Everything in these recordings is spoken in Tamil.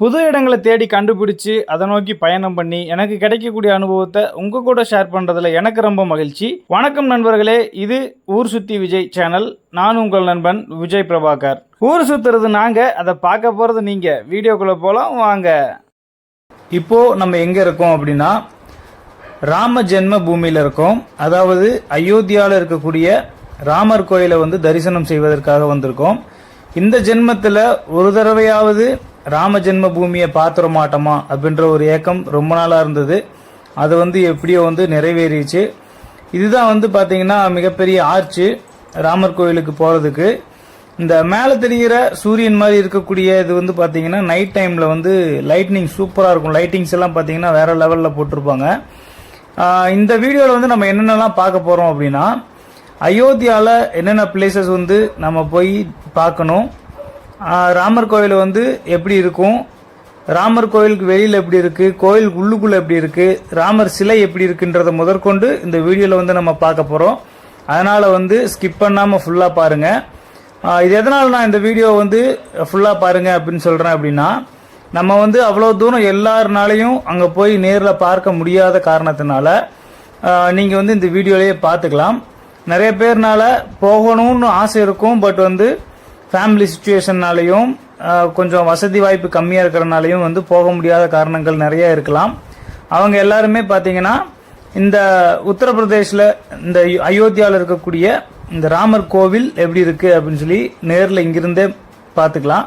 புது இடங்களை தேடி கண்டுபிடிச்சு அதை நோக்கி பயணம் பண்ணி எனக்கு கிடைக்கக்கூடிய அனுபவத்தை உங்க கூட ஷேர் பண்றதுல எனக்கு ரொம்ப மகிழ்ச்சி. வணக்கம் நண்பர்களே இது ஊர் சுத்தி விஜய் சேனல் நான் உங்கள் நண்பன் விஜய் பிரபாகர். ஊர் சுத்துறது நாங்க அதை பார்க்க போறது நீங்க. வீடியோக்குள்ள போலாம் வாங்க. இப்போ நம்ம எங்க இருக்கோம் அப்படின்னா ராம ஜென்ம பூமியில இருக்கோம். அதாவது அயோத்தியாவில் இருக்கக்கூடிய ராமர் கோயிலை வந்து தரிசனம் செய்வதற்காக வந்திருக்கோம். இந்த ஜென்மத்தில் ஒரு தடவையாவது ராம ஜென்ம பூமியை பார்த்துட மாட்டோமா அப்படின்ற ஒரு ஏக்கம் ரொம்ப நாளாக இருந்தது. அது வந்து எப்படியோ வந்து நிறைவேறிச்சு. இதுதான் வந்து பார்த்தீங்கன்னா மிகப்பெரிய ஆர்ச்சு ராமர் கோயிலுக்கு போகிறதுக்கு இந்த மேலே தெரிகிற சூரியன் மாதிரி இருக்கக்கூடிய இது வந்து பார்த்தீங்கன்னா நைட் டைமில் வந்து லைட்னிங் சூப்பராக இருக்கும். லைட்டிங்ஸ் எல்லாம் பார்த்தீங்கன்னா வேறு லெவலில் போட்டிருப்பாங்க. இந்த வீடியோவில் வந்து நம்ம என்னென்னலாம் பார்க்க போகிறோம் அப்படின்னா அயோத்தியாவில் என்னென்ன பிளேசஸ் வந்து நம்ம போய் பார்க்கணும் ராமர் கோயில் வந்து எப்படி இருக்கும்? ராமர் கோயிலுக்கு வெளியில் எப்படி இருக்குது கோயிலுக்கு உள்ளுக்குள்ளே எப்படி இருக்குது ராமர் சிலை எப்படி இருக்குன்றத முதற்கொண்டு இந்த வீடியோவில் வந்து நம்ம பார்க்க போகிறோம் அதனால் வந்து ஸ்கிப் பண்ணாமல் ஃபுல்லாக பாருங்கள் இது எதனால் நான் இந்த வீடியோ வந்து ஃபுல்லாக பாருங்கள் அப்படின்னு சொல்கிறேன் அப்படின்னா நம்ம வந்து அவ்வளோ தூரம் எல்லாருனாலையும் அங்கே போய் நேரில் பார்க்க முடியாத காரணத்தினால நீங்கள் வந்து இந்த வீடியோலேயே பார்த்துக்கலாம். நிறைய பேர்னால போகணும்னு ஆசை இருக்கும் பட் வந்து ஃபேமிலி சுச்சுவேஷன்னாலையும் கொஞ்சம் வசதி வாய்ப்பு கம்மியாக இருக்கிறனாலையும் வந்து போக முடியாத காரணங்கள் நிறைய இருக்கலாம். அவங்க எல்லாருமே பார்த்தீங்கன்னா இந்த உத்தரப்பிரதேசில் இந்த அயோத்தியாவில் இருக்கக்கூடிய இந்த ராமர் கோவில் எப்படி இருக்கு அப்படின்னு சொல்லி நேரில் இங்கிருந்தே பார்த்துக்கலாம்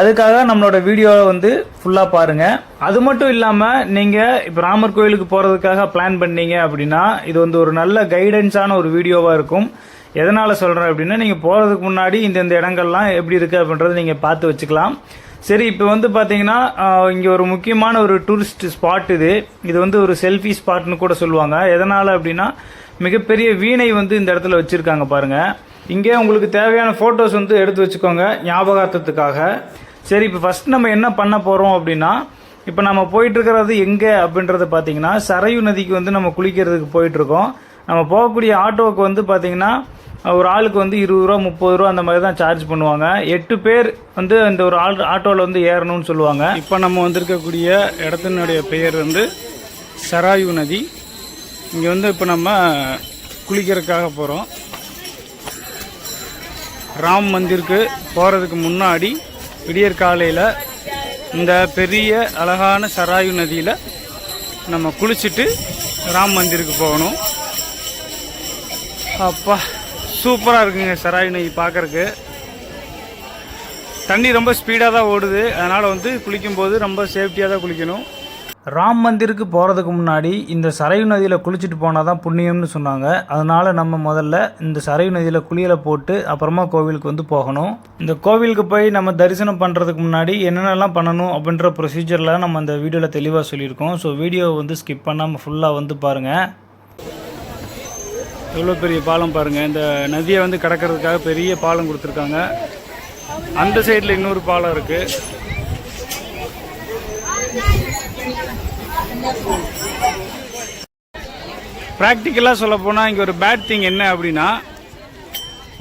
அதுக்காக நம்மளோட வீடியோவை வந்து ஃபுல்லாக பாருங்க. அது மட்டும் இல்லாமல் நீங்கள் இப்போ ராமர் கோயிலுக்கு போகிறதுக்காக பிளான் பண்ணீங்க அப்படின்னா இது வந்து ஒரு நல்ல கைடன்ஸான ஒரு வீடியோவாக இருக்கும். எதனால் சொல்கிறேன் அப்படின்னா நீங்கள் போகிறதுக்கு முன்னாடி இந்தந்த இடங்கள்லாம் எப்படி இருக்குது அப்படின்றத நீங்கள் பார்த்து வச்சுக்கலாம். சரி இப்போ வந்து பார்த்தீங்கன்னா இங்கே ஒரு முக்கியமான ஒரு டூரிஸ்ட் ஸ்பாட் இது. இது வந்து ஒரு செல்ஃபி ஸ்பாட்னு கூட சொல்லுவாங்க. எதனால் அப்படின்னா மிகப்பெரிய வீணை வந்து இந்த இடத்துல வச்சுருக்காங்க பாருங்கள் இங்கே உங்களுக்கு தேவையான ஃபோட்டோஸ் வந்து எடுத்து வச்சுக்கோங்க ஞாபகார்த்தத்துக்காக. சரி இப்போ ஃபர்ஸ்ட் நம்ம என்ன பண்ண போகிறோம் அப்படின்னா இப்போ நம்ம போயிட்டுருக்கிறது எங்கே அப்படின்றத பார்த்தீங்கன்னா சரையு நதிக்கு வந்து நம்ம குளிக்கிறதுக்கு போயிட்டுருக்கோம். நம்ம போகக்கூடிய ஆட்டோவுக்கு வந்து பார்த்தீங்கன்னா ஒரு ஆளுக்கு வந்து இருபது ரூபா முப்பது ரூபா அந்த மாதிரி தான் சார்ஜ் பண்ணுவாங்க. எட்டு பேர் வந்து அந்த ஒரு ஆள் ஆட்டோவில் வந்து ஏறணும்னு சொல்லுவாங்க. இப்போ நம்ம வந்திருக்கக்கூடிய இடத்தினுடைய பெயர் வந்து சராயு நதி. இங்கே வந்து இப்போ நம்ம குளிக்கிறதுக்காக போகிறோம் ராம் மந்திருக்கு போகிறதுக்கு முன்னாடி விடியற் காலையில் இந்த பெரிய அழகான சராயு நதியில் நம்ம குளிச்சுட்டு ராம் மந்திருக்கு போகணும். அப்பா. சூப்பராக இருக்குங்க சராயு நதி பார்க்கறக்கு தண்ணி ரொம்ப ஸ்பீடாக தான் ஓடுது. அதனால் வந்து குளிக்கும்போது ரொம்ப சேஃப்டியாக தான் குளிக்கணும். ராம் மந்திருக்கு போகிறதுக்கு முன்னாடி இந்த சரையு நதியில் குளிச்சுட்டு போனால் தான் புண்ணியம்னு சொன்னாங்க. அதனால் நம்ம முதல்ல இந்த சரையு நதியில் குளியலை போட்டு அப்புறமா கோவிலுக்கு வந்து போகணும். இந்த கோவிலுக்கு போய் நம்ம தரிசனம் பண்ணுறதுக்கு முன்னாடி என்னென்னலாம் பண்ணணும் அப்படின்ற ப்ரொசீஜரில் நம்ம அந்த வீடியோவில் தெளிவாக சொல்லியிருக்கோம். ஸோ வீடியோவை வந்து ஸ்கிப் பண்ணாமல் ஃபுல்லாக வந்து பாருங்கள் எவ்வளோ பெரிய பாலம் பாருங்கள் இந்த நதியை வந்து கடக்கிறதுக்காக பெரிய பாலம் கொடுத்துருக்காங்க. அந்த சைடில் இன்னொரு பாலம் இருக்குது ப்ராக்டிக்கலாக சொல்ல போனால் இங்கே ஒரு பேட் திங் என்ன அப்படின்னா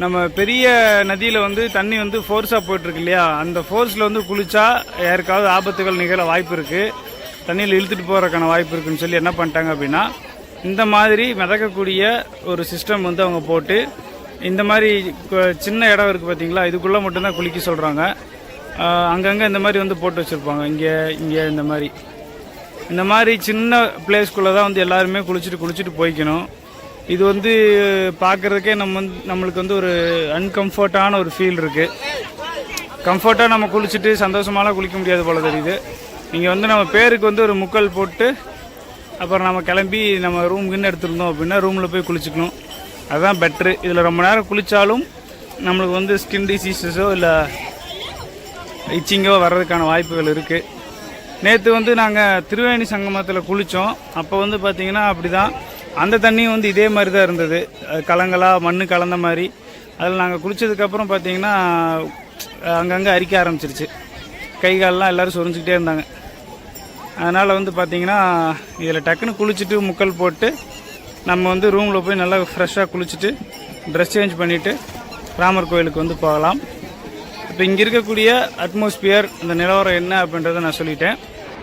நம்ம பெரிய நதியில் வந்து தண்ணி வந்து ஃபோர்ஸாக போயிட்டுருக்கு இல்லையா? அந்த ஃபோர்ஸில் வந்து குளிச்சா யாருக்காவது ஆபத்துகள் நிகழ வாய்ப்பு இருக்குது தண்ணியில் இழுத்துட்டு போகிறதுக்கான வாய்ப்பு இருக்குன்னு சொல்லி என்ன பண்ணிட்டாங்க அப்படின்னா இந்த மாதிரி மிதக்கக்கூடிய ஒரு சிஸ்டம் வந்து அவங்க போட்டு இந்த மாதிரி சின்ன இடம் இருக்குது பார்த்தீங்களா இதுக்குள்ளே மட்டும்தான் குளிக்க சொல்கிறாங்க அங்கங்கே இந்த மாதிரி வந்து போட்டு வச்சுருப்பாங்க. இங்கே இங்கே இந்த மாதிரி. இந்த மாதிரி சின்ன பிளேஸ்க்குள்ளே தான் வந்து எல்லாருமே குளிச்சுட்டு குளிச்சுட்டு போய்க்கணும். இது வந்து பார்க்குறதுக்கே நம்ம வந்து நம்மளுக்கு வந்து ஒரு அன்கம்ஃபர்டான ஒரு ஃபீல் இருக்குது கம்ஃபர்ட்டாக நம்ம குளிச்சுட்டு சந்தோஷமாலாம் குளிக்க முடியாது போல தெரியுது. இங்கே வந்து நம்ம பேருக்கு வந்து ஒரு முக்கல் போட்டு அப்புறம் நம்ம கிளம்பி நம்ம ரூமுக்குன்னு எடுத்துருந்தோம் அப்படின்னா ரூமில் போய் குளிச்சுக்கணும். அதுதான் பெட்ரு இதில் ரொம்ப நேரம் குளித்தாலும் நம்மளுக்கு வந்து ஸ்கின் டிசீஸஸோ இல்லை இச்சிங்கோ வர்றதுக்கான வாய்ப்புகள் இருக்குது நேற்று வந்து நாங்கள் திருவேணி சங்கமத்தில் குளித்தோம் அப்போ வந்து பார்த்திங்கன்னா அப்படி தான் அந்த தண்ணியும் வந்து இதே மாதிரி தான் இருந்தது. அது மண் கலந்த மாதிரி. அதில் நாங்கள் குளித்ததுக்கப்புறம் பார்த்தீங்கன்னா அங்கங்கே அரிக்க ஆரம்பிச்சிருச்சு. கை கால்லாம் எல்லோரும் சொரிஞ்சிக்கிட்டே இருந்தாங்க. அதனால் வந்து பார்த்திங்கன்னா இதில் டக்குன்னு குளிச்சுட்டு முக்கல் போட்டு நம்ம வந்து ரூமில் போய் நல்லா ஃப்ரெஷ்ஷாக குளிச்சுட்டு ட்ரெஸ் சேஞ்ச் பண்ணிவிட்டு ராமர் கோயிலுக்கு வந்து போகலாம். இப்போ இங்கே இருக்கக்கூடிய அட்மாஸ்பியர் இந்த நிலவரம் என்ன அப்படின்றத நான் சொல்லிட்டேன்.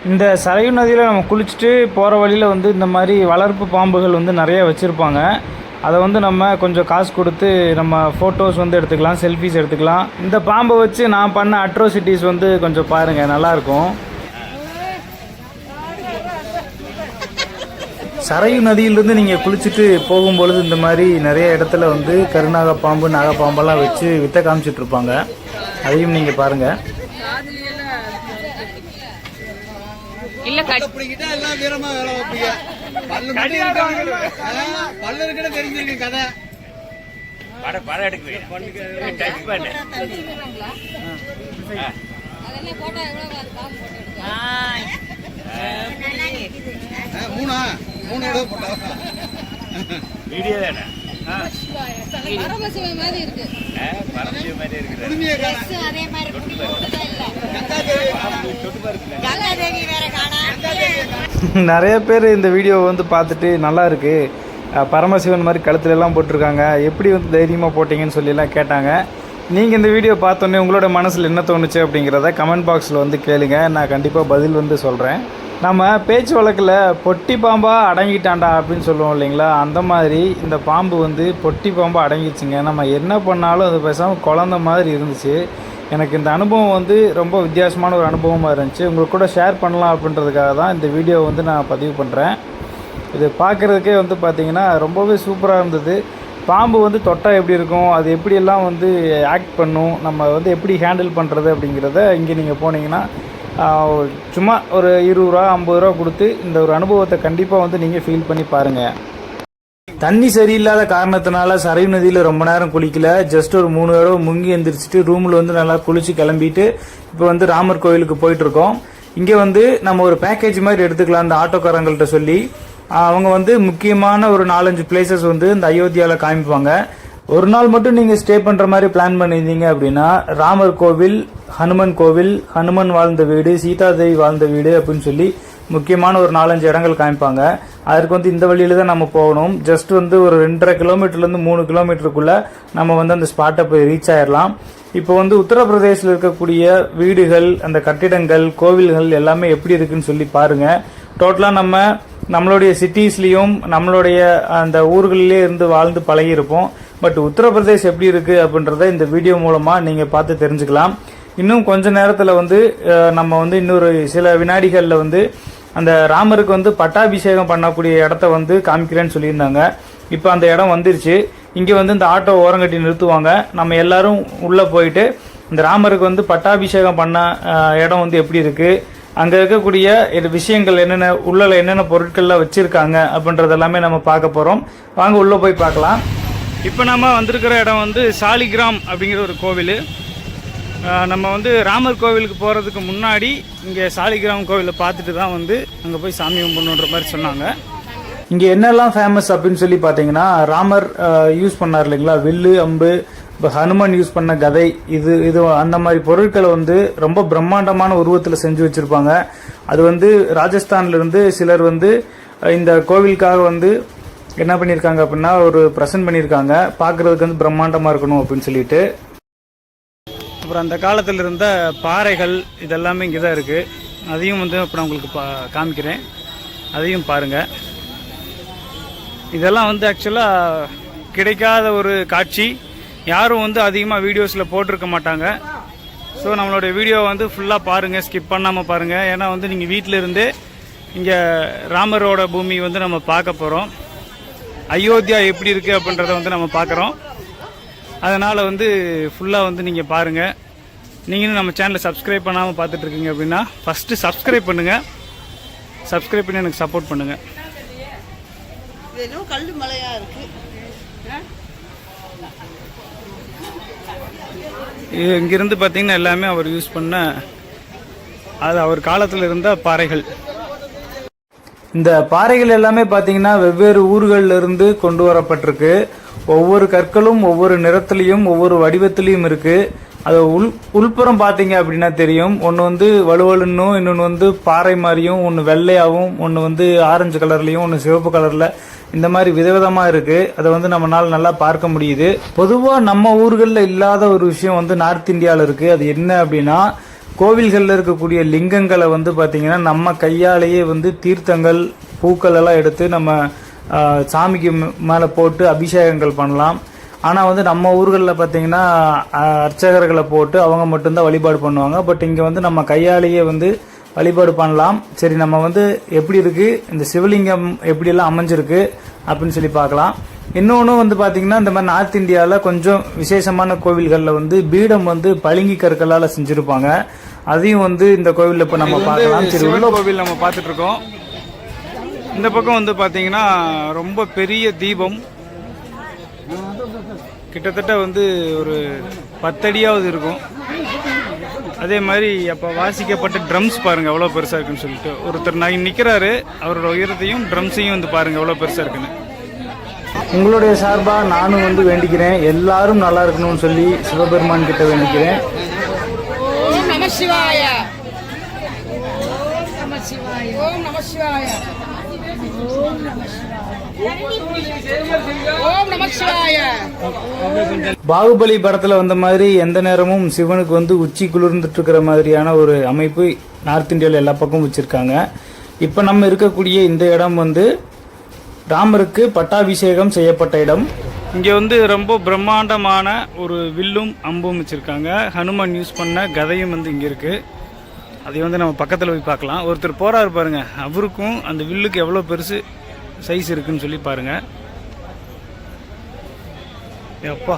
இந்த சரையு நதியில் நம்ம குளிச்சுட்டு போகிற வழியில் வந்து இந்த மாதிரி வளர்ப்பு பாம்புகள் வந்து நிறைய வச்சுருப்பாங்க. அதை வந்து நம்ம கொஞ்சம் காசு கொடுத்து நம்ம ஃபோட்டோஸ் வந்து எடுத்துக்கலாம் செல்ஃபிஸ் எடுத்துக்கலாம். இந்த பாம்பை வச்சு நான் பண்ண அட்ரோசிட்டிஸ் வந்து கொஞ்சம் பாருங்கள் நல்லாயிருக்கும் சரையு நதியிலிருந்து நீங்கள் குளிச்சுட்டு போகும்பொழுது இந்த மாதிரி நிறைய இடத்துல வந்து கருநாக பாம்பு நாகப்பாம்பெல்லாம் வச்சு வித்த காமிச்சிட்டு இருப்பாங்க. அதையும் நீங்கள் பாருங்கள் இல்ல கட் அப்படிங்கிட்டா எல்லாம் வீரமா வேலை வைப்பீங்க பல்லு மட்டும் இருக்காங்க. ஆ, பல்லு இருக்குன்னு தெரிஞ்சிருக்கு கதை. மூணு பரமசிவன் மாதிரி இருக்கு. அதே மாதிரி நிறைய பேர் இந்த வீடியோ வந்து பார்த்துட்டு நல்லா இருக்கு. பரமசிவன் மாதிரி கழுத்துல எல்லாம் போட்டிருக்காங்க. எப்படி வந்து தைரியமாக போட்டீங்கன்னு சொல்லிலாம் கேட்டாங்க. நீங்கள் இந்த வீடியோ பார்த்தோன்னே உங்களோட மனசில் என்ன தோணுச்சு அப்படிங்கிறத கமெண்ட் பாக்ஸில் வந்து கேளுங்க. நான் கண்டிப்பாக பதில் வந்து சொல்கிறேன் நம்ம பேச்சு வழக்கில் பொட்டி பாம்பாக அடங்கிட்டான்டா அப்படின்னு சொல்லுவோம் இல்லைங்களா? அந்த மாதிரி இந்த பாம்பு வந்து பொட்டி பாம்பாக அடங்கிடுச்சுங்க. நம்ம என்ன பண்ணாலும் அது பேசாமல் குழந்த மாதிரி இருந்துச்சு. எனக்கு இந்த அனுபவம் வந்து ரொம்ப வித்தியாசமான ஒரு அனுபவமாக இருந்துச்சு. உங்களுக்கு கூட ஷேர் பண்ணலாம் அப்படின்றதுக்காக தான் இந்த வீடியோ வந்து நான் பதிவு பண்ணுறேன் இது பார்க்குறதுக்கே வந்து பார்த்திங்கன்னா ரொம்பவே சூப்பராக இருந்தது. பாம்பு வந்து தொட்டால் எப்படி இருக்கும்? அது எப்படியெல்லாம் வந்து ஆக்ட் பண்ணும்? நம்ம வந்து எப்படி ஹேண்டில் பண்ணுறது அப்படிங்கிறத இங்கே நீங்கள் போனீங்கன்னா சும்மா ஒரு இருபது ரூபா ஐம்பது ரூபா கொடுத்து இந்த ஒரு அனுபவத்தை கண்டிப்பாக வந்து நீங்கள் ஃபீல் பண்ணி பாருங்கள் தண்ணி சரியில்லாத காரணத்தினால சரையு நதியில் ரொம்ப நேரம் குளிக்கல. ஜஸ்ட் ஒரு மூணு தடவை முங்கி எந்திரிச்சிட்டு ரூமில் வந்து நல்லா குளிச்சு கிளம்பிட்டு இப்போ வந்து ராமர் கோயிலுக்கு போயிட்டு இருக்கோம் இங்கே வந்து நம்ம ஒரு பேக்கேஜ் மாதிரி எடுத்துக்கலாம் அந்த ஆட்டோக்காரங்கள்ட்ட சொல்லி. அவங்க வந்து முக்கியமான ஒரு நாலஞ்சு பிளேசஸ் வந்து இந்த அயோத்தியாவில் காமிப்பாங்க. ஒரு நாள் மட்டும் நீங்க ஸ்டே பண்ற மாதிரி பிளான் பண்ணியிருந்தீங்க அப்படின்னா ராமர் கோவில் ஹனுமன் கோவில் ஹனுமன் வாழ்ந்த வீடு சீதாதேவி வாழ்ந்த வீடு அப்படின்னு சொல்லி முக்கியமான ஒரு நாலஞ்சு இடங்கள் காமிப்பாங்க. அதற்கு வந்து இந்த வழியில தான் நம்ம போகணும். ஜஸ்ட் வந்து ஒரு ரெண்டரை கிலோமீட்டர்ல இருந்து மூணு கிலோமீட்டருக்குள்ள நம்ம வந்து அந்த ஸ்பாட்டை போய் ரீச் ஆயிடலாம் இப்போ வந்து உத்தரப்பிரதேசில் இருக்கக்கூடிய வீடுகள் அந்த கட்டிடங்கள் கோவில்கள் எல்லாமே எப்படி இருக்குன்னு சொல்லி பாருங்க. டோட்டலாக நம்ம நம்மளுடைய சிட்டிஸ்லேயும் நம்மளுடைய அந்த ஊர்களிலே இருந்து வாழ்ந்து பழகியிருப்போம். பட் உத்தரப்பிரதேஷ் எப்படி இருக்கு அப்படின்றத இந்த வீடியோ மூலமா நீங்க பார்த்து தெரிஞ்சுக்கலாம். இன்னும் கொஞ்ச நேரத்தில் வந்து நம்ம வந்து இன்னொரு சில வினாடிகளில் வந்து அந்த ராமருக்கு வந்து பட்டாபிஷேகம் பண்ணக்கூடிய இடத்த வந்து காமிக்கிறேன்னு சொல்லியிருந்தாங்க. இப்போ அந்த இடம் வந்துருச்சு. இங்கே வந்து இந்த ஆட்டோ ஓரங்கட்டி நிறுத்துவாங்க. நம்ம எல்லாரும் உள்ளே போயிட்டு இந்த ராமருக்கு வந்து பட்டாபிஷேகம் பண்ண இடம் வந்து எப்படி இருக்குது அங்கே இருக்கக்கூடிய இது விஷயங்கள் என்னென்ன உள்ளல என்னென்ன பொருட்கள்லாம் வச்சுருக்காங்க அப்படின்றது எல்லாமே நம்ம பார்க்க போகிறோம் வாங்க உள்ளே போய் பார்க்கலாம். இப்போ நம்ம வந்திருக்கிற இடம் வந்து சாலிகிராம் அப்படிங்கிற ஒரு கோவில். நம்ம வந்து ராமர் கோவிலுக்கு போகிறதுக்கு முன்னாடி இங்கே சாலிகிராம் கோவிலை பார்த்துட்டு தான் வந்து அங்கே போய் சாமி கும்பிடணுன்ற மாதிரி சொன்னாங்க. இங்கே என்னெல்லாம் ஃபேமஸ் அப்படின்னு சொல்லி பார்த்தீங்கன்னா ராமர் யூஸ் பண்ணார் இல்லைங்களா? வில்லு அம்பு இப்போ ஹனுமான் யூஸ் பண்ண கதை இது இது அந்த மாதிரி பொருட்களை வந்து ரொம்ப பிரம்மாண்டமான உருவத்தில் செஞ்சு வச்சுருப்பாங்க. அது வந்து ராஜஸ்தான்லேருந்து சிலர் வந்து இந்த கோவிலுக்காக வந்து என்ன பண்ணியிருக்காங்க அப்படின்னா ஒரு ப்ரெசென்ட் பண்ணியிருக்காங்க பார்க்குறதுக்கு வந்து பிரம்மாண்டமாக இருக்கணும் அப்படின்னு சொல்லிட்டு. அப்புறம் அந்த காலத்தில் இருந்த பாறைகள் இதெல்லாமே இங்கே தான் இருக்குது அதையும் வந்து அப்புறம் நான் உங்களுக்கு பா காமிக்கிறேன். அதையும் பாருங்கள் இதெல்லாம் வந்து ஆக்சுவலாக கிடைக்காத ஒரு காட்சி. யாரும் வந்து அதிகமாக வீடியோஸில் போட்டிருக்க மாட்டாங்க. ஸோ நம்மளுடைய வீடியோ வந்து ஃபுல்லாக பாருங்கள் ஸ்கிப் பண்ணாமல் பாருங்கள் ஏன்னா வந்து நீங்கள் வீட்டில் இருந்தே இங்கே ராமரோட பூமி வந்து நம்ம பார்க்க போகிறோம் அயோத்தியா எப்படி இருக்குது அப்படின்றத வந்து நம்ம பார்க்குறோம். அதனால் வந்து ஃபுல்லாக வந்து நீங்கள் பாருங்கள் நீங்களும் நம்ம சேனலை சப்ஸ்கிரைப் பண்ணாமல் பார்த்துட்டு இருக்கீங்க அப்படின்னா ஃபஸ்ட்டு சப்ஸ்கிரைப் பண்ணுங்கள் சப்ஸ்கிரைப் பண்ணி எனக்கு சப்போர்ட் பண்ணுங்கள் இது என்னவோ கல்லு மலையா இருக்கு. இது இங்கிருந்து பார்த்தீங்கன்னா எல்லாமே அவர் யூஸ் பண்ண அது அவர் காலத்தில் இருந்த பாறைகள். இந்த பாறைகள் எல்லாமே பார்த்தீங்கன்னா வெவ்வேறு ஊர்களில் இருந்து கொண்டு வரப்பட்டிருக்கு. ஒவ்வொரு கற்களும் ஒவ்வொரு நிறத்துலையும் ஒவ்வொரு வடிவத்திலையும் இருக்கு. அது உள் உள்புறம் பார்த்தீங்க அப்படின்னா தெரியும். ஒன்று வந்து வலுவலுன்னும் இன்னொன்று வந்து பாறை மாதிரியும் ஒன்று வெள்ளையாகவும் ஒன்று வந்து ஆரஞ்சு கலர்லையும் ஒன்று சிவப்பு கலரில் இந்த மாதிரி விதவிதமாக இருக்குது அதை வந்து நம்மளால் நல்லா பார்க்க முடியுது. பொதுவாக நம்ம ஊர்களில் இல்லாத ஒரு விஷயம் வந்து நார்த் இந்தியாவில் இருக்குது அது என்ன அப்படின்னா கோவில்களில் இருக்கக்கூடிய லிங்கங்களை வந்து பார்த்திங்கன்னா நம்ம கையாலேயே வந்து தீர்த்தங்கள் பூக்கள் எல்லாம் எடுத்து நம்ம சாமிக்கு மேலே போட்டு அபிஷேகங்கள் பண்ணலாம். ஆனால் வந்து நம்ம ஊர்களில் பார்த்தீங்கன்னா அர்ச்சகர்களை போட்டு அவங்க மட்டும்தான் வழிபாடு பண்ணுவாங்க. பட் இங்கே வந்து நம்ம கையாலேயே வந்து வழிபாடு பண்ணலாம். சரி நம்ம வந்து எப்படி இருக்குது இந்த சிவலிங்கம் எப்படியெல்லாம் அமைஞ்சிருக்கு? அப்படின்னு சொல்லி பார்க்கலாம். இன்னொன்று வந்து பார்த்திங்கன்னா இந்த மாதிரி நார்த் இந்தியாவில் கொஞ்சம் விசேஷமான கோவில்களில் வந்து பீடம் வந்து பளிங்கி கற்களால் செஞ்சுருப்பாங்க. அதையும் வந்து இந்த கோவிலில் இப்போ நம்ம பார்க்கலாம். சரி உள்ள கோவில் நம்ம பார்த்துட்டு இருக்கோம் இந்த பக்கம் வந்து பார்த்தீங்கன்னா ரொம்ப பெரிய தீபம். கிட்டத்தட்ட வந்து ஒரு பத்தடியாவது இருக்கும். அதே மாதிரி அப்போ வாசிக்கப்பட்ட ட்ரம்ஸ் பாருங்க எவ்வளோ பெருசாக இருக்குன்னு சொல்லிட்டு. ஒருத்தர் நான் நிற்கிறாரு அவரோட உயரத்தையும் ட்ரம்ஸையும் வந்து பாருங்க எவ்வளோ பெருசாக இருக்குன்னு. உங்களுடைய சார்பாக நானும் வந்து வேண்டிக்கிறேன். எல்லாரும் நல்லா இருக்கணும்னு சொல்லி சிவபெருமான் கிட்ட வேண்டிக்கிறேன். ஓம் நம சிவாய ஓம் நம சிவாய ஓம் நம சிவாய பாகுபலி படத்துல வந்த மாதிரி எந்த நேரமும் சிவனுக்கு வந்து உச்சி குளிர்ந்துட்டு இருக்கிற மாதிரியான ஒரு அமைப்பு நார்த் இந்தியாவில் எல்லா பக்கமும் வச்சிருக்காங்க. இப்போ நம்ம இருக்கக்கூடிய இந்த இடம் வந்து ராமருக்கு பட்டாபிஷேகம் செய்யப்பட்ட இடம். இங்கே வந்து ரொம்ப பிரம்மாண்டமான ஒரு வில்லும் அம்பும் வச்சுருக்காங்க. ஹனுமான் யூஸ் பண்ண கதையும் வந்து இங்கே இருக்குது அதை வந்து நம்ம பக்கத்தில் போய் பார்க்கலாம். ஒருத்தர் போகிறாரு பாருங்கள் அவருக்கும் அந்த வில்லுக்கு எவ்வளோ பெருசு சைஸ் இருக்குன்னு சொல்லி பாருங்க. அப்பா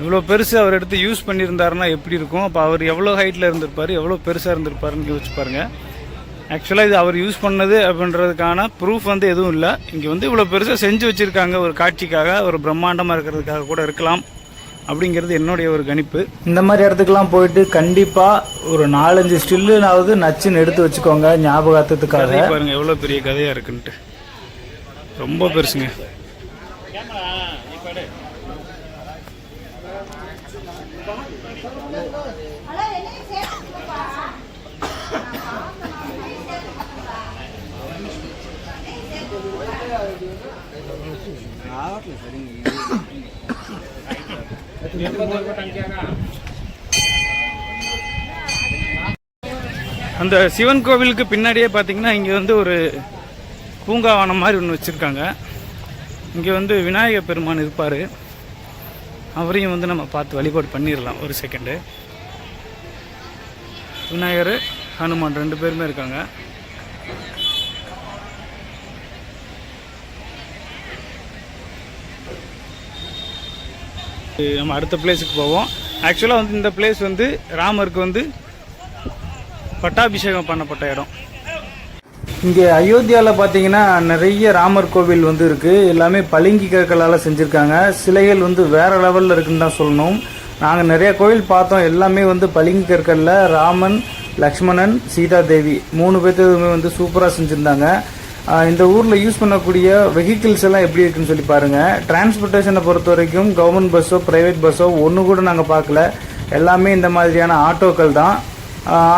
இவ்வளோ பெருசு அவர் எடுத்து யூஸ் பண்ணியிருந்தாருன்னா எப்படி இருக்கும்? அப்போ அவர் எவ்வளோ ஹைட்டில் இருந்திருப்பார்? எவ்வளோ பெருசாக இருந்திருப்பாருன்னு யோசிச்சு பாருங்கள் ஆக்சுவலாக இது அவர் யூஸ் பண்ணது அப்படின்றதுக்கான ப்ரூஃப் வந்து எதுவும் இல்லை. இங்கே வந்து இவ்வளோ பெருசாக செஞ்சு வச்சுருக்காங்க. ஒரு காட்சிக்காக ஒரு பிரம்மாண்டமாக இருக்கிறதுக்காக கூட இருக்கலாம். அப்படிங்கிறது என்னுடைய ஒரு கணிப்பு. இந்த மாதிரி இடத்துக்குலாம் போயிட்டு கண்டிப்பாக ஒரு நாலஞ்சு ஸ்டில்லுனாவது நச்சுன்னு எடுத்து வச்சுக்கோங்க ஞாபகார்த்தத்துக்காக. பாருங்க எவ்வளோ பெரிய கதையாக இருக்குன்ட்டு. ரொம்ப பெருசுங்க. அந்த சிவன் கோவிலுக்கு பின்னாடியே பார்த்தீங்கன்னா இங்கே வந்து ஒரு பூங்காவானம் மாதிரி ஒன்று வச்சுருக்காங்க. இங்கே வந்து விநாயகர் பெருமான் இருப்பார். அவரையும் வந்து நம்ம பார்த்து வழிபாடு பண்ணிடலாம் ஒரு செகண்டு விநாயகர் ஹனுமான் ரெண்டு பேருமே இருக்காங்க. நம்ம அடுத்த பிளேஸுக்கு போவோம். ஆக்சுவலாக வந்து இந்த பிளேஸ் வந்து ராமருக்கு வந்து பட்டாபிஷேகம் பண்ணப்பட்ட இடம். இங்கே அயோத்தியாவில் பார்த்தீங்கன்னா நிறைய ராமர் கோவில் வந்து இருக்குது எல்லாமே பளிங்கி கற்களால் செஞ்சுருக்காங்க. சிலைகள் வந்து வேறு லெவலில் இருக்குன்னு தான் சொல்லணும். நாங்கள் நிறைய கோவில் பார்த்தோம். எல்லாமே வந்து பளிங்கி கற்களில் ராமன் லக்ஷ்மணன் சீதா தேவி மூணு பேர்த்துமே வந்து சூப்பராக செஞ்சுருந்தாங்க. இந்த ஊரில் யூஸ் பண்ணக்கூடிய வெஹிக்கிள்ஸ் எல்லாம் எப்படி இருக்குன்னு சொல்லி பாருங்க. டிரான்ஸ்போர்ட்டேஷனை பொறுத்த வரைக்கும் கவர்மெண்ட் பஸ்ஸோ பிரைவேட் பஸ்ஸோ ஒன்று கூட நாங்கள் பார்க்கல. எல்லாமே இந்த மாதிரியான ஆட்டோக்கள் தான்.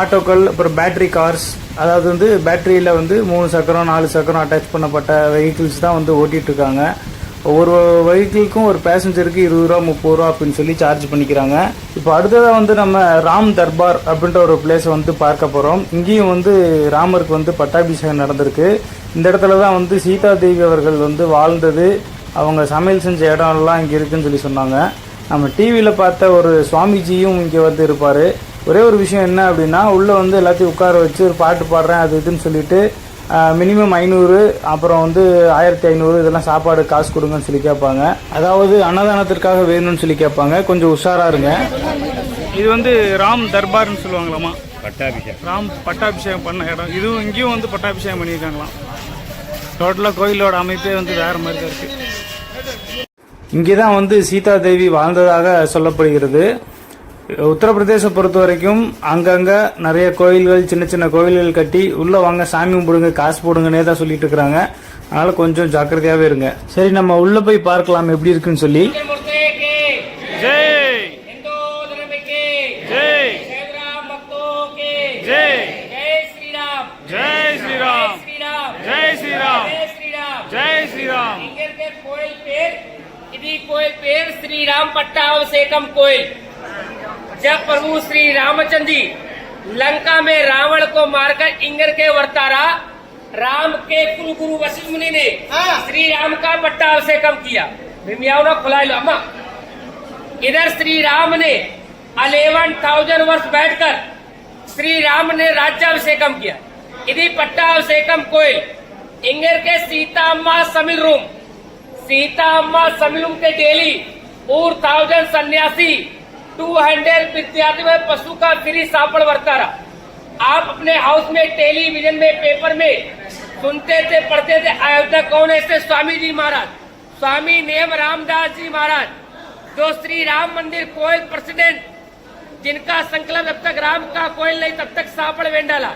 ஆட்டோக்கள் அப்புறம் பேட்டரி கார்ஸ் அதாவது வந்து பேட்டரியில் வந்து மூணு சக்கரம் நாலு சக்கரம் அட்டாச் பண்ணப்பட்ட வெஹிக்கிள்ஸ் தான் வந்து ஓட்டிகிட்டு இருக்காங்க. ஒவ்வொரு வெஹிக்கிளுக்கும் ஒரு பேசஞ்சருக்கு இருபது ரூபா முப்பது ரூபா அப்படின்னு சொல்லி சார்ஜ் பண்ணிக்கிறாங்க. இப்போ அடுத்ததாக வந்து நம்ம ராம் தர்பார் அப்படின்ற ஒரு பிளேஸை வந்து பார்க்க போகிறோம் இங்கேயும் வந்து ராமருக்கு வந்து பட்டாபிஷேகம் நடந்திருக்கு. இந்த இடத்துல தான் வந்து சீதா தேவி அவர்கள் வந்து வாழ்ந்தது. அவங்க சமையல் செஞ்ச இடம்லாம் இங்கே இருக்குன்னு சொல்லி சொன்னாங்க. நம்ம டிவியில் பார்த்த ஒரு சுவாமிஜியும் இங்கே வந்து இருப்பார். ஒரே ஒரு விஷயம் என்ன அப்படின்னா உள்ளே வந்து எல்லாத்தையும் உட்கார வச்சு ஒரு பாட்டு பாடுறேன் அது இதுன்னு சொல்லிட்டு மினிமம் ஐநூறு அப்புறம் வந்து ஆயிரத்தி ஐநூறு இதெல்லாம் சாப்பாடு காசு கொடுங்கன்னு சொல்லி கேட்பாங்க. அதாவது அன்னதானத்திற்காக வேணும்னு சொல்லி கேட்பாங்க. கொஞ்சம் உஷாரா இருங்க. இது வந்து ராம் தர்பார்னு சொல்லுவாங்களாமா பட்டாபிஷேகம். ராம் பட்டாபிஷேகம் பண்ண இடம். இதுவும் இங்கேயும் வந்து பட்டாபிஷேகம் பண்ணியிருக்காங்களாம். டோட்டலாக கோயிலோட அமைப்பே வந்து வேற மாதிரி தான் இருக்கு. இங்கே தான் வந்து சீதா தேவி வாழ்ந்ததாக சொல்லப்படுகிறது. உத்தரப்பிரதேச பொறுத்த வரைக்கும் அங்கங்க நிறைய கோயில்கள் சின்ன சின்ன கோயில்கள் கட்டி உள்ள வாங்க சாமி கும்பிடுங்க காசு போடுங்கன்னே தான் சொல்லிட்டு இருக்கிறாங்க. அதனால கொஞ்சம் ஜாக்கிரதையாவே இருங்க. சரி நம்ம உள்ள போய் பார்க்கலாம் எப்படி இருக்குன்னு சொல்லி. कोयल पेड़ श्री राम पट्टा और सेकम कोयल जब प्रभु श्री रामचंद्र जी लंका में रावण को मारकर इंगर के वर्तारा राम के कुल गुरु वशिष्ठ मुनि ने श्री राम का पट्टाभिषेकम किया। भीमियाओं ने खुला लो अम्मा। इधर श्री राम ने अलेवन थाउज़ेंड वर्ष बैठकर श्री राम ने राज्याभिषेकम किया। इधि पट्टाभिषेकम कोयल इंगर के सीता अम्मा समिल रूम सीता अम्मा समिल रूम के डेली और थाउज़ेंड सन्यासी टू हंड्रेड विद्यार्थी में पशु का फ्री सापड़ बरता रहा। आप अपने हाउस में टेलीविज़न में पेपर में सुनते थे, पढ़ते थे अयोध्या कौन ऐसे स्वामी जी महाराज। स्वामी नेम रामदास जी महाराज। जो श्री राम मंदिर कोयल प्रेसिडेंट जिनका संकल्प जब तक राम का कोयल नहीं, तब तक सापड़ वेंडाला।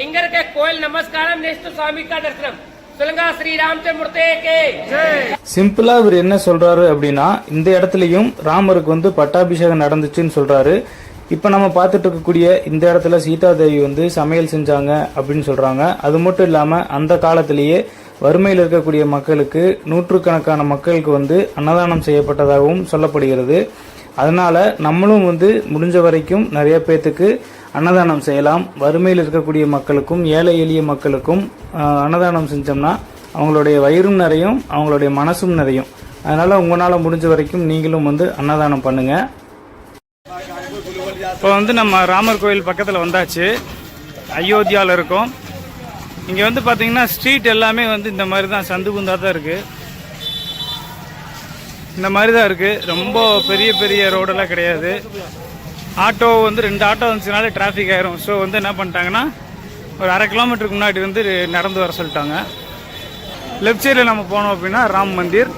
इंगर के कोयल नमस्कारम नेस्त स्वामी का दर्शनम சொல்லுங்க ஸ்ரீ ராமச்சந்திரமூர்த்தே கே. சிம்பிளா இவர் என்ன சொல்றாரு அப்படின்னா இந்த இடத்துலயும் ராமருக்கு வந்து பட்டாபிஷேகம் நடந்துச்சுன்னு சொல்றாரு. இப்போ நம்ம பார்த்துட்டு இருக்கக்கூடிய இந்த இடத்துல சீதா தேவி வந்து சமையல் செஞ்சாங்க அப்படின்னு சொல்கிறாங்க அது மட்டும் இல்லாமல் அந்த காலத்திலேயே வறுமையில் இருக்கக்கூடிய மக்களுக்கு நூற்றுக்கணக்கான மக்களுக்கு வந்து அன்னதானம் செய்யப்பட்டதாகவும் சொல்லப்படுகிறது. அதனால் நம்மளும் வந்து முடிஞ்ச வரைக்கும் நிறைய பேர்த்துக்கு அன்னதானம் செய்யலாம். வறுமையில் இருக்கக்கூடிய மக்களுக்கும் ஏழை எளிய மக்களுக்கும் அன்னதானம் செஞ்சோம்னா அவங்களுடைய வயிறும் நிறையும் அவங்களுடைய மனசும் நிறையும். அதனால் உங்களால் முடிஞ்ச வரைக்கும் நீங்களும் வந்து அன்னதானம் பண்ணுங்க. இப்போ வந்து நம்ம ராமர் கோயில் பக்கத்தில் வந்தாச்சு. அயோத்தியாவில் இருக்கோம். இங்கே வந்து பார்த்தீங்கன்னா ஸ்ட்ரீட் எல்லாமே வந்து இந்த மாதிரி தான் சந்து குந்தா தான் இருக்குது இந்த மாதிரி தான் இருக்குது ரொம்ப பெரிய பெரிய ரோடெல்லாம் கிடையாது. ஆட்டோ வந்து ரெண்டு ஆட்டோ வந்துச்சுனாலே டிராஃபிக் ஆயிரும். ஸோ வந்து என்ன பண்ணிட்டாங்கன்னா ஒரு அரை கிலோமீட்டருக்கு முன்னாடி வந்து நடந்து வர சொல்லிட்டாங்க. லெஃப்ட் சைடில் நம்ம போனோம் அப்படின்னா ராம் மந்திர்.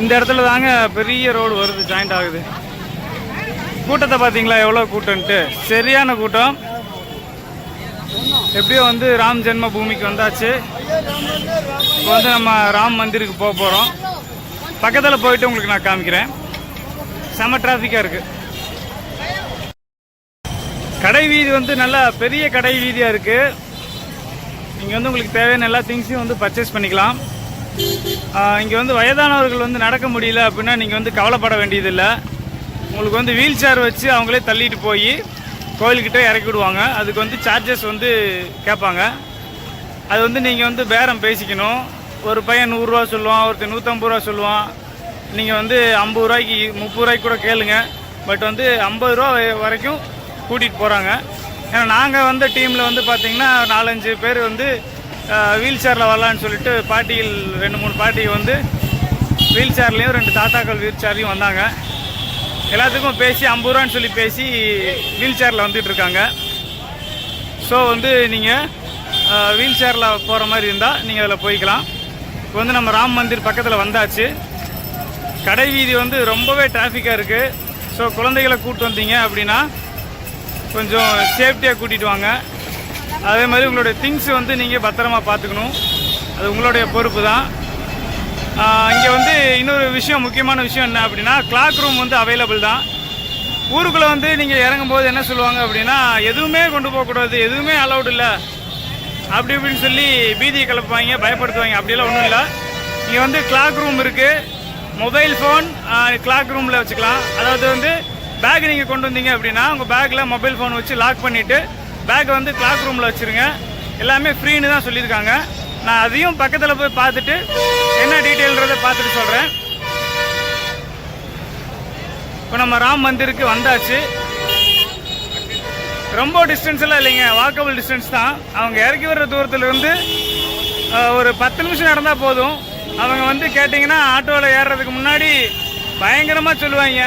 இந்த இடத்துல தாங்க பெரிய ரோடு வருது ஜாயிண்ட் ஆகுது. கூட்டத்தை பார்த்தீங்களா? எவ்வளோ கூட்டம்ன்ட்டு. சரியான கூட்டம். எப்படியோ வந்து ராம் ஜென்ம பூமிக்கு வந்தாச்சு. இப்போ வந்து நம்ம ராம் மந்திருக்கு போக போகிறோம் பக்கத்தில் போயிட்டு உங்களுக்கு நான் காமிக்கிறேன். செம டிராஃபிக்காக இருக்குது கடை வீதி வந்து நல்லா பெரிய கடை வீதியாக இருக்குது இங்கே வந்து உங்களுக்கு தேவையான எல்லா திங்ஸையும் வந்து பர்ச்சேஸ் பண்ணிக்கலாம். இங்கே வந்து வயதானவர்கள் வந்து நடக்க முடியல அப்படின்னா நீங்கள் வந்து கவலைப்பட வேண்டியதில்லை. உங்களுக்கு வந்து வீல் சேர் வச்சு அவங்களே தள்ளிட்டு போய் கோயில்கிட்ட இறக்கி விடுவாங்க. அதுக்கு வந்து சார்ஜஸ் வந்து கேட்பாங்க. அது வந்து நீங்கள் வந்து பேரம் பேசிக்கணும். ஒரு பையன் நூறுரூவா சொல்லுவான் ஒருத்தர் நூற்றம்பது ரூபா சொல்லுவான். நீங்கள் வந்து ஐம்பது ரூபாய்க்கு முப்பது ரூபாய்க்கு கூட கேளுங்க. பட் வந்து ஐம்பது ரூபா வரைக்கும் கூட்டிகிட்டு போகிறாங்க ஏன்னா நாங்கள் வந்த டீமில் வந்து பார்த்தீங்கன்னா நாலஞ்சு பேர் வந்து வீல் சேரில் வரலான்னு சொல்லிட்டு பாட்டிகள் ரெண்டு மூணு பாட்டிகள் வந்து வீல் சேர்லேயும் ரெண்டு தாத்தாக்கள் வீல் சேர்லையும் வந்தாங்க. எல்லாத்துக்கும் பேசி ஐம்பது ரூபான்னு சொல்லி பேசி வீல் சேரில் வந்துட்டு இருக்காங்க. ஸோ வந்து நீங்கள் வீல் சேரில் போகிற மாதிரி இருந்தால் நீங்கள் அதில் போய்க்கலாம். இப்போ வந்து நம்ம ராம் மந்திர் பக்கத்தில் வந்தாச்சு. கடை வீதி வந்து ரொம்பவே டிராஃபிக்காக இருக்குது ஸோ குழந்தைகளை கூப்பிட்டு வந்தீங்க அப்படின்னா கொஞ்சம் சேஃப்டியாக கூட்டிகிட்டு வாங்க. அதே மாதிரி உங்களுடைய திங்ஸ் வந்து நீங்கள் பத்திரமா பார்த்துக்கணும். அது உங்களுடைய பொறுப்பு தான். இங்கே வந்து இன்னொரு விஷயம் முக்கியமான விஷயம் என்ன அப்படின்னா கிளாக் ரூம் வந்து அவைலபிள் தான். ஊருக்குள்ளே வந்து நீங்கள் இறங்கும்போது என்ன சொல்லுவாங்க அப்படின்னா எதுவுமே கொண்டு போகக்கூடாது எதுவுமே அலௌட் இல்லை. அப்படி இப்படின்னு சொல்லி பீதியை கிளப்புவாங்க பயப்படுத்துவாங்க. அப்படிலாம் ஒன்றும் இல்லை. இங்கே வந்து கிளாக் ரூம் இருக்குது மொபைல் ஃபோன் கிளாக் ரூமில் வச்சுக்கலாம். அதாவது வந்து பேக் நீங்கள் கொண்டு வந்தீங்க அப்படின்னா உங்கள் பேக்கில் மொபைல் ஃபோன் வச்சு லாக் பண்ணிவிட்டு பேக்கை வந்து கிளாக் ரூமில் வச்சுருங்க. எல்லாமே ஃப்ரீன்னு தான் சொல்லியிருக்காங்க. நான் அதையும் பக்கத்தில் போய் பார்த்துட்டு என்ன டீட்டெயில்ன்றதை பார்த்துட்டு சொல்கிறேன் இப்போ நம்ம ராம் மந்திருக்கு வந்தாச்சு. ரொம்ப டிஸ்டன்ஸ்லாம் இல்லைங்க. வாக்கபிள் டிஸ்டன்ஸ் தான். அவங்க இறக்கி வர்ற தூரத்துலேருந்து ஒரு பத்து நிமிஷம் நடந்தால் போதும். அவங்க வந்து கேட்டிங்கன்னா ஆட்டோவில் ஏறுறதுக்கு முன்னாடி பயங்கரமாக சொல்லுவாங்க.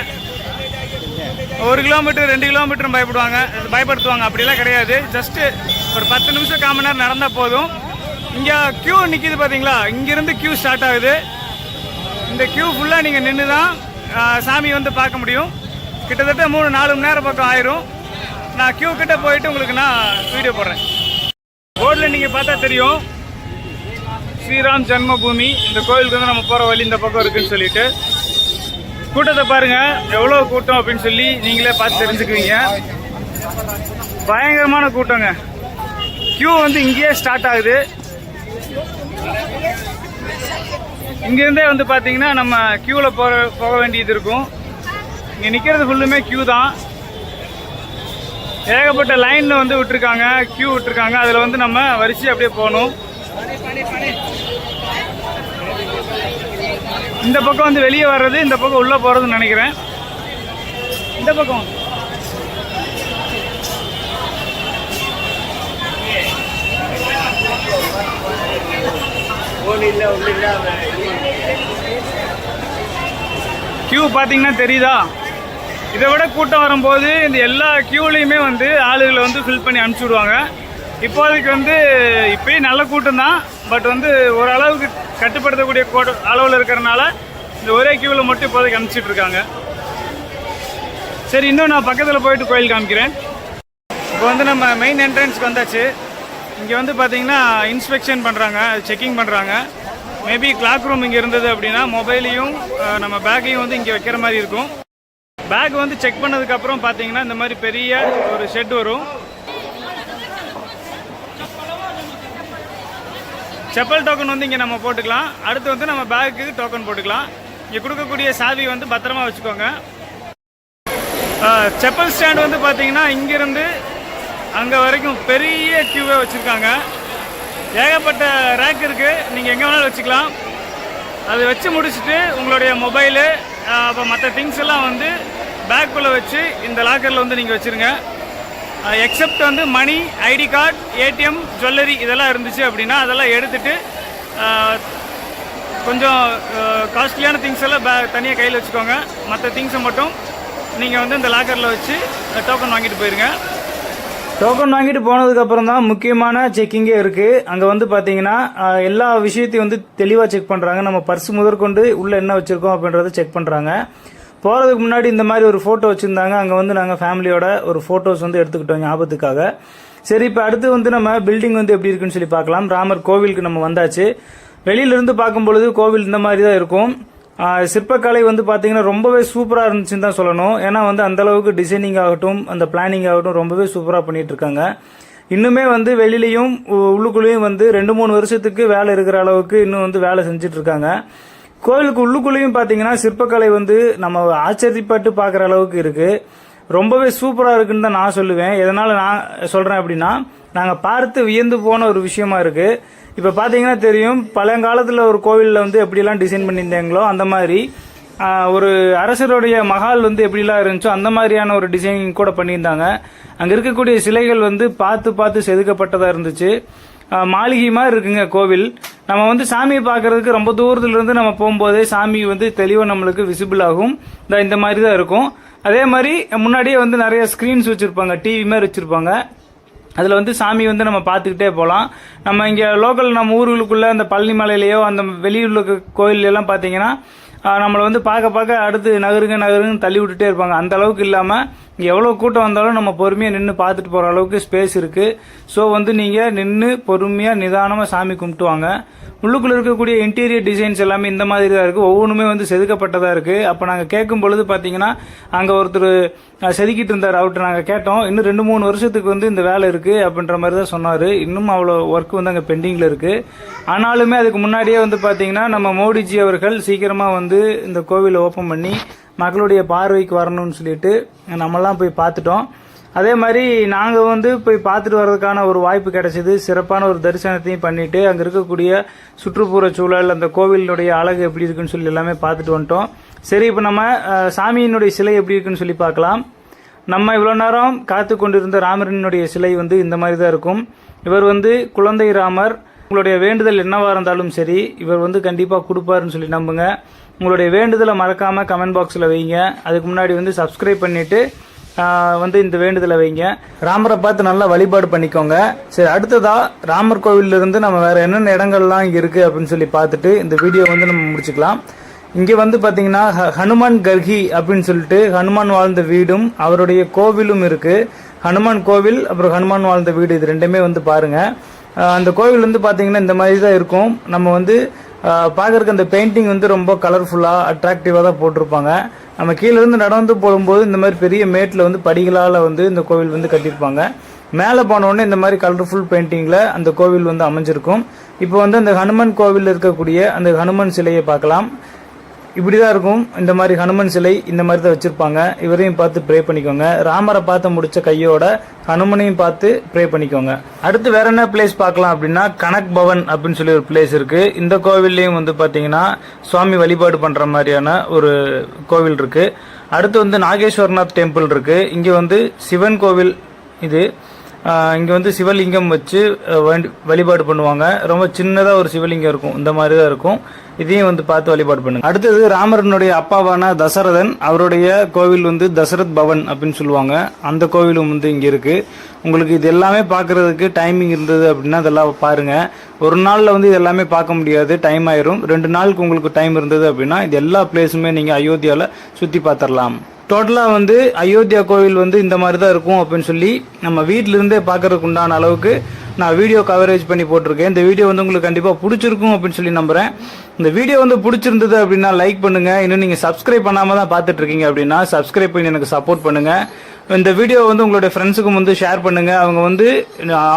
ஒரு கிலோமீட்டர் ரெண்டு கிலோமீட்டர் பயப்படுவாங்க பயப்படுத்துவாங்க. அப்படிலாம் கிடையாது. ஜஸ்ட்டு ஒரு பத்து நிமிஷம் கால் நேரம் நடந்தால் போதும். இங்கே க்யூ நிற்கிது பார்த்தீங்களா இங்கேருந்து க்யூ ஸ்டார்ட் ஆகுது. இந்த க்யூ ஃபுல்லாக நீங்கள் நின்று தான் சாமி வந்து பார்க்க முடியும். கிட்டத்தட்ட மூணு நாலு மணி நேரம் பக்கம் ஆயிரும். நான் க்யூ கிட்ட போயிட்டு உங்களுக்கு நான் வீடியோ போடுறேன். போர்டில் நீங்கள் பார்த்தா தெரியும். ஸ்ரீராம் ஜென்மபூமி. இந்த கோயிலுக்கு வந்து நம்ம போகிற வழி இந்த பக்கம் இருக்குன்னு சொல்லிட்டு. கூட்டத்தை பாருங்க. எவ்வளோ கூட்டம் அப்படின்னு சொல்லி நீங்களே பார்த்து தெரிஞ்சுக்குவீங்க. பயங்கரமான கூட்டங்க. க்யூ வந்து இங்கேயே ஸ்டார்ட் ஆகுது. இங்கேருந்தே வந்து பார்த்தீங்கன்னா நம்ம க்யூவில் போகிற போக வேண்டியது இருக்கும். இங்கே நிற்கிறது ஃபுல்லுமே க்யூ தான். ஏகப்பட்ட லைனில் வந்து விட்டுருக்காங்க. க்யூ விட்டுருக்காங்க. அதில் வந்து நம்ம வரிசை அப்படியே போகணும். இந்த பக்கம் வந்து வெளியே வர்றது இந்த பக்கம் உள்ளே போகிறதுன்னு நினைக்கிறேன். இந்த பக்கம் கியூ பார்த்தீங்கன்னா தெரியுதா? இதை விட கூட்டம் வரும்போது இந்த எல்லா கியூலையுமே வந்து ஆளுகளை வந்து ஃபில் பண்ணி அனுப்பிச்சி விடுவாங்க. இப்போதைக்கு வந்து இப்பயும் நல்ல கூட்டம் தான். பட் வந்து ஓரளவுக்கு கட்டுப்படுத்தக்கூடிய கோட அளவில் இருக்கிறனால இந்த ஒரே கியூவில் மட்டும் இப்போதைக்கு அனுப்பிச்சிட்ருக்காங்க சரி இன்னும் நான் பக்கத்தில் போயிட்டு கோயில் காமிக்கிறேன். இப்போ வந்து நம்ம மெயின் என்ட்ரன்ஸ்க்கு வந்தாச்சு. இங்கே வந்து பார்த்தீங்கன்னா இன்ஸ்பெக்ஷன் பண்ணுறாங்க செக்கிங் பண்ணுறாங்க மேபி கிளாக் ரூம் இங்கே இருந்தது அப்படின்னா மொபைலையும் நம்ம பேக்கையும் வந்து இங்கே வைக்கிற மாதிரி இருக்கும். பேக் வந்து செக் பண்ணதுக்கப்புறம் பார்த்தீங்கன்னா இந்த மாதிரி பெரிய ஒரு ஷெட் வரும். செப்பல் டோக்கன் வந்து இங்கே நம்ம போட்டுக்கலாம். அடுத்து வந்து நம்ம பேக்கு டோக்கன் போட்டுக்கலாம். இங்கே கொடுக்கக்கூடிய சாவி வந்து பத்திரமா வச்சுக்கோங்க. செப்பல் ஸ்டாண்ட் வந்து பார்த்தீங்கன்னா இங்கிருந்து அங்கே வரைக்கும் பெரிய கியூவை வச்சுருக்காங்க. ஏகப்பட்ட ரேக் இருக்குது நீங்கள் எங்கே வேணாலும் வச்சுக்கலாம். அது வச்சு முடிச்சுட்டு உங்களுடைய மொபைலு அப்போ மற்ற திங்ஸ் எல்லாம் வந்து பேக்குள்ளே வச்சு இந்த லாக்கரில் வந்து நீங்கள் வச்சுருங்க. எக்ஸப்ட் வந்து money ID card ATM jewellery இதெல்லாம் இருந்துச்சு அப்படின்னா அதெல்லாம் எடுத்துட்டு கொஞ்சம் காஸ்ட்லியான திங்ஸ் எல்லாம் பே தனியாக கையில் வச்சுக்கோங்க. மற்ற திங்ஸை மட்டும் நீங்கள் வந்து இந்த லாக்கரில் வச்சு டோக்கன் வாங்கிட்டு போயிருங்க. டோக்கன் வாங்கிட்டு போனதுக்கப்புறம் தான் முக்கியமான செக்கிங்கே இருக்குது அங்கே வந்து பார்த்தீங்கன்னா எல்லா விஷயத்தையும் வந்து தெளிவாக செக் பண்ணுறாங்க நம்ம பர்ஸ் முதற்கொண்டு உள்ளே என்ன வச்சுருக்கோம் அப்படின்றத செக் பண்ணுறாங்க போகிறதுக்கு முன்னாடி இந்த மாதிரி ஒரு ஃபோட்டோ வச்சுருந்தாங்க. அங்கே வந்து நாங்கள் ஃபேமிலியோட ஒரு ஃபோட்டோஸ் வந்து எடுத்துக்கிட்டோம் ஞாபகத்துக்காக. சரி இப்போ அடுத்து வந்து நம்ம பில்டிங் வந்து எப்படி இருக்குன்னு சொல்லி பார்க்கலாம். ராமர் கோவிலுக்கு நம்ம வந்தாச்சு. வெளியிலிருந்து பார்க்கும்பொழுது கோவில் இந்த மாதிரி தான் இருக்கும். சிற்பக்கலை வந்து பார்த்தீங்கன்னா ரொம்பவே சூப்பராக இருந்துச்சுன்னு தான் சொல்லணும். ஏன்னா வந்து அந்தளவுக்கு டிசைனிங் ஆகட்டும் அந்த பிளானிங் ஆகட்டும் ரொம்பவே சூப்பராக பண்ணிட்டு இருக்காங்க. இன்னுமே வந்து வெளியிலயும் உ- உள்ளுக்குள்ளேயும் வந்து ரெண்டு மூணு வருஷத்துக்கு வேலை இருக்கிற அளவுக்கு இன்னும் வந்து வேலை செஞ்சுட்டு இருக்காங்க. கோவிலுக்கு உள்ளுக்குள்ளேயும் பார்த்தீங்கன்னா சிற்பக்கலை வந்து நம்ம ஆச்சரியப்பட்டு பார்க்குற அளவுக்கு இருக்கு. ரொம்பவே சூப்பராக இருக்குன்னு தான் நான் சொல்லுவேன். எதனால் நான் சொல்கிறேன் அப்படின்னா நாங்கள் பார்த்து வியந்து போன ஒரு விஷயமா இருக்கு. இப்போ பார்த்தீங்கன்னா தெரியும் பழங்காலத்தில் ஒரு கோவிலில் வந்து எப்படிலாம் டிசைன் பண்ணியிருந்தாங்களோ அந்த மாதிரி ஒரு அரசருடைய மகால் வந்து எப்படிலாம் இருந்துச்சோ அந்த மாதிரியான ஒரு டிசைனிங் கூட பண்ணியிருந்தாங்க. அங்கே இருக்கக்கூடிய சிலைகள் வந்து பார்த்து பார்த்து செதுக்கப்பட்டதாக இருந்துச்சு. மாளிகை மாதிரி இருக்குங்க கோவில். நம்ம வந்து சாமியை பார்க்கறதுக்கு ரொம்ப தூரத்துல இருந்து நம்ம போகும்போதே சாமி வந்து தெளிவாக நம்மளுக்கு விசிபிள் ஆகும். இந்த இந்த மாதிரி தான் இருக்கும். அதே மாதிரி முன்னாடியே வந்து நிறைய ஸ்க்ரீன்ஸ் வச்சுருப்பாங்க டிவி மாதிரி வச்சுருப்பாங்க. அதில் வந்து சாமி வந்து நம்ம பார்த்துக்கிட்டே போகலாம். நம்ம இங்கே லோக்கல் நம்ம ஊர்களுக்குள்ள அந்த பழனி மலையிலையோ அந்த வெளியூர்ல இருக்க கோயில் எல்லாம் பார்த்தீங்கன்னா நம்மளை வந்து பார்க்க பார்க்க அடுத்து நகருங்க நகருங்கன்னு தள்ளி விட்டுட்டே இருப்பாங்க. அந்த அளவுக்கு இல்லாமல் எவ்வளோ கூட்டம் வந்தாலும் நம்ம பொறுமையாக நின்று பார்த்துட்டு போகிற அளவுக்கு ஸ்பேஸ் இருக்குது ஸோ வந்து நீங்கள் நின்று பொறுமையாக நிதானமாக சாமி கும்பிட்டு வாங்க உள்ளுக்குள்ள இருக்கக்கூடிய இன்டீரியர் டிசைன்ஸ் எல்லாமே இந்த மாதிரி தான் இருக்கு. ஒவ்வொன்றுமே வந்து செதுக்கப்பட்டதா இருக்கு. அப்போ நாங்கள் கேட்கும் பொழுது பார்த்தீங்கன்னா அங்கே ஒருத்தர் செதுக்கிட்டு இருந்தார் அவர்கிட்ட நாங்கள் கேட்டோம். இன்னும் ரெண்டு மூணு வருஷத்துக்கு வந்து இந்த வேலை இருக்கு அப்படின்ற மாதிரி தான் சொன்னார். இன்னும் அவ்வளோ ஒர்க் வந்து அங்கே பெண்டிங்கில் இருக்கு. ஆனாலுமே அதுக்கு முன்னாடியே வந்து பார்த்தீங்கன்னா நம்ம மோடிஜி அவர்கள் சீக்கிரமாக வந்து இந்த கோவிலை ஓப்பன் பண்ணி மக்களுடைய பார்வைக்கு வரணும்னு சொல்லிட்டு நம்மலாம் போய் பார்த்துட்டோம். அதே மாதிரி நாங்கள் வந்து போய் பார்த்துட்டு வர்றதுக்கான ஒரு வாய்ப்பு கிடைச்சிது. சிறப்பான ஒரு தரிசனத்தையும் பண்ணிட்டு அங்கே இருக்கக்கூடிய சுற்றுப்புற சூழல் அந்த கோவிலினுடைய அழகு எப்படி இருக்குன்னு சொல்லி எல்லாமே பார்த்துட்டு வந்துட்டோம். சரி இப்போ நம்ம சாமியினுடைய சிலை எப்படி இருக்குன்னு சொல்லி பார்க்கலாம். நம்ம இவ்வளோ நேரம் காத்து கொண்டிருந்த ராமரினுடைய சிலை வந்து இந்த மாதிரி தான் இருக்கும். இவர் வந்து குழந்தை ராமர். உங்களுடைய வேண்டுதல் என்னவா இருந்தாலும் சரி இவர் வந்து கண்டிப்பாக கொடுப்பாருன்னு சொல்லி நம்புங்க. உங்களுடைய வேண்டுதலை மறக்காமல் கமெண்ட் பாக்ஸில் வைங்க. அதுக்கு முன்னாடி வந்து சப்ஸ்கிரைப் பண்ணிவிட்டு வந்து இந்த வேண்டுதலை வைங்க. ராமரை பார்த்து நல்லா வழிபாடு பண்ணிக்கோங்க. சரி அடுத்ததா ராமர் கோவிலிருந்து இருந்து நம்ம வேறு என்னென்ன இடங்கள்லாம் இங்கே இருக்குது அப்படின்னு சொல்லி பார்த்துட்டு இந்த வீடியோ வந்து நம்ம முடிச்சுக்கலாம். இங்கே வந்து பார்த்தீங்கன்னா ஹ- ஹனுமான் கர்கி அப்படின்னு சொல்லிட்டு ஹனுமான் வாழ்ந்த வீடும் அவருடைய கோவிலும் இருக்குது ஹனுமான் கோவில் அப்புறம் ஹனுமான் வாழ்ந்த வீடு இது ரெண்டுமே வந்து பாருங்கள் அந்த கோவில் வந்து பார்த்தீங்கன்னா இந்த மாதிரி தான் இருக்கும். நம்ம வந்து பார்க்குறக்கு அந்த பெயிண்டிங் வந்து ரொம்ப கலர்ஃபுல்லாக அட்ராக்டிவாக தான் போட்டிருப்பாங்க. நம்ம கீழேருந்து நடந்து போகும்போது இந்த மாதிரி பெரிய மேட்டில் வந்து படிகளால் வந்து இந்த கோவில் வந்து கட்டியிருப்பாங்க. மேலே போனோடனே இந்த மாதிரி கலர்ஃபுல் பெயிண்டிங்கில் அந்த கோவில் வந்து அமைஞ்சிருக்கும். இப்போ வந்து அந்த ஹனுமன் கோவிலில் இருக்கக்கூடிய அந்த ஹனுமன் சிலையை பார்க்கலாம். இப்படி தான் இருக்கும். இந்த மாதிரி ஹனுமன் சிலை இந்த மாதிரி தான் வச்சிருப்பாங்க. இவரையும் பார்த்து ப்ரே பண்ணிக்கோங்க. ராமரை பார்த்து முடிச்ச கையோட ஹனுமனையும் பார்த்து ப்ரே பண்ணிக்கோங்க. அடுத்து வேற என்ன பிளேஸ் பார்க்கலாம் அப்படின்னா கனக் பவன் அப்படின்னு சொல்லி ஒரு பிளேஸ் இருக்கு. இந்த கோவில்லையும் வந்து பார்த்தீங்கன்னா சுவாமி வழிபாடு பண்ற மாதிரியான ஒரு கோவில் இருக்கு. அடுத்து வந்து நாகேஸ்வரநாத் டெம்பிள் இருக்கு. இங்க வந்து சிவன் கோவில் இது. இங்கே இங்க வந்து சிவலிங்கம் வச்சு வழிபாடு பண்ணுவாங்க. ரொம்ப சின்னதா ஒரு சிவலிங்கம் இருக்கும். இந்த மாதிரி தான் இருக்கும். இதையும் வந்து பார்த்து வழிபாடு பண்ணுங்க. அடுத்தது ராமரனுடைய அப்பாவான தசரதன் அவருடைய கோவில் வந்து தசரத் பவன் அப்படின்னு சொல்லுவாங்க. அந்த கோவிலும் வந்து இங்க இருக்கு. உங்களுக்கு இது எல்லாமே பார்க்கறதுக்கு டைமிங் இருந்தது அப்படின்னா அதெல்லாம் பாருங்க. ஒரு நாளில் வந்து இது எல்லாமே பார்க்க முடியாது. டைம் ஆயிரும். ரெண்டு நாளுக்கு உங்களுக்கு டைம் இருந்தது அப்படின்னா இது எல்லா பிளேஸுமே நீங்க அயோத்தியாவில் சுற்றி பார்த்துடலாம் டோட்டலாக வந்து அயோத்தியா கோவில் வந்து இந்த மாதிரி தான் இருக்கும் அப்படின்னு சொல்லி நம்ம வீட்டிலிருந்தே பார்க்கறதுக்கு உண்டான அளவுக்கு நான் வீடியோ கவரேஜ் பண்ணி போட்டிருக்கேன். இந்த வீடியோ வந்து உங்களுக்கு கண்டிப்பாக பிடிச்சிருக்கும் அப்படின்னு சொல்லி நம்புறேன். இந்த வீடியோ வந்து பிடிச்சிருந்தது அப்படின்னா லைக் பண்ணுங்க. இன்னும் நீங்கள் சப்ஸ்கிரைப் பண்ணாமல் தான் பார்த்துட்டு இருக்கீங்க அப்படின்னா சப்ஸ்கிரைப் பண்ணி எனக்கு சப்போர்ட் பண்ணுங்க. இந்த வீடியோ வந்து உங்களுடைய ஃப்ரெண்ட்ஸுக்கும் வந்து ஷேர் பண்ணுங்கள் அவங்க வந்து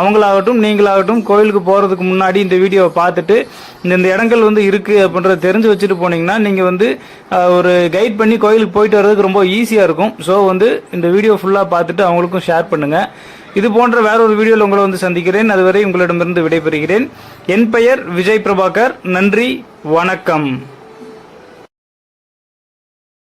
அவங்களாகட்டும் நீங்களாகட்டும் கோயிலுக்கு போகிறதுக்கு முன்னாடி இந்த வீடியோவை பார்த்துட்டு இந்த இந்த இடங்கள் வந்து இருக்குது அப்படின்றத தெரிஞ்சு வச்சுட்டு போனீங்கன்னா நீங்கள் வந்து ஒரு கைட் பண்ணி கோயிலுக்கு போயிட்டு வர்றதுக்கு ரொம்ப ஈஸியாக இருக்கும். ஸோ வந்து இந்த வீடியோ ஃபுல்லாக பார்த்துட்டு அவங்களுக்கும் ஷேர் பண்ணுங்கள் இது போன்ற வேற ஒரு வீடியோவில் உங்களை வந்து சந்திக்கிறேன். அதுவரை உங்களிடமிருந்து விடைபெறுகிறேன். என் பெயர் விஜய் பிரபாகர். நன்றி வணக்கம்.